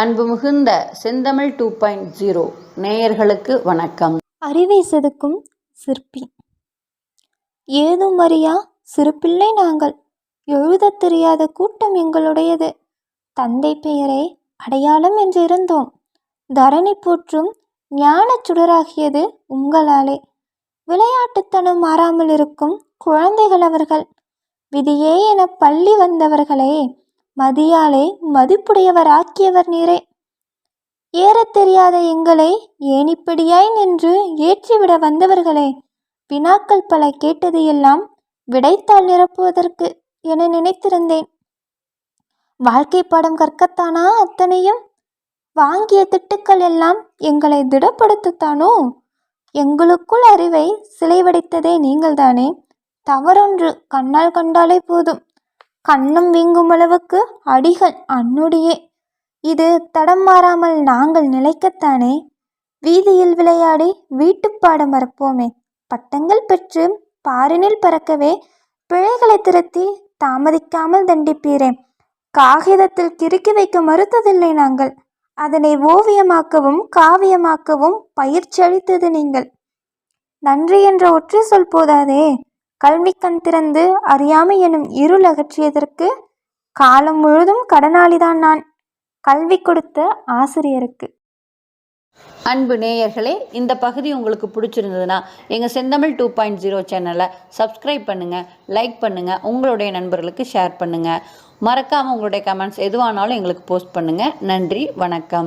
அன்பு மிகுந்த செந்தமிழ் டூ பாயிண்ட் ஜீரோ நேயர்களுக்கு வணக்கம். அறிவை செதுக்கும் சிற்பி. ஏதும் அறியா? சிறு நாங்கள். எழுதத் தெரியாத கூட்டம் எங்களுடையது. தந்தை பெயரை அடையாளம் என்று இருந்தோம். தரணி போற்றும் ஞானச் சுடராகியது உங்களாலே. விளையாட்டுத்தனம் மாறாமல் இருக்கும் குழந்தைகள் அவர்கள். விதியே என பள்ளி வந்தவர்களே. மதியாலே மதிப்புடையவராக்கியவர் நீரே. ஏறத் தெரியாத எங்களை ஏனிப்படியாய் நின்று ஏற்றிவிட வந்தவர்களே வினாக்கள் பல கேட்டது எல்லாம் விடைத்தாள் நிரப்புவதற்கு என நினைத்திருந்தேன். வாழ்க்கை பாடம் கற்கத்தானா அத்தனையும்? வாங்கிய திட்டுக்கள் எல்லாம் எங்களை திடப்படுத்தத்தானோ? எங்களுக்குள் அறிவை சிலை வடித்ததே நீங்கள்தானே? தவறொன்று கண்ணால் கண்டாலே போதும். கண்ணம் வீங்கும் அளவுக்கு அடிகள் அன்னுடையே. இது தடம் மாறாமல் நாங்கள் நிலைக்கத்தானே? வீதியில் விளையாடி வீட்டுப்பாடம் மறப்போமே. பட்டங்கள் பெற்று பாரினில் பறக்கவே பிழைகளை திருத்தி தாமதிக்காமல் தண்டிப்பீரேன் காகிதத்தில் கிறுக்கி வைக்க மறுத்ததில்லை நாங்கள். அதனை ஓவியமாக்கவும் காவியமாக்கவும் பயிற்சி அளித்தது நீங்கள். நன்றி என்ற ஒற்றை சொல் போதாதே. கல்வி கண் திறந்து அறியாமை எனும் இருள் அகற்றியதற்கு காலம் முழுதும் கடனாளிதான் நான். கல்வி கொடுத்த ஆசிரியருக்கு. அன்பு நேயர்களே இந்த பகுதி உங்களுக்கு பிடிச்சிருந்ததுன்னா எங்கள் செந்தமிழ் டூ பாயிண்ட் ஜீரோ சேனலை சப்ஸ்கிரைப் பண்ணுங்கள் லைக் பண்ணுங்கள் உங்களுடைய நண்பர்களுக்கு ஷேர் பண்ணுங்கள் மறக்காமல் உங்களுடைய கமெண்ட்ஸ் எதுவானாலும் எங்களுக்கு போஸ்ட் பண்ணுங்கள் நன்றி வணக்கம்.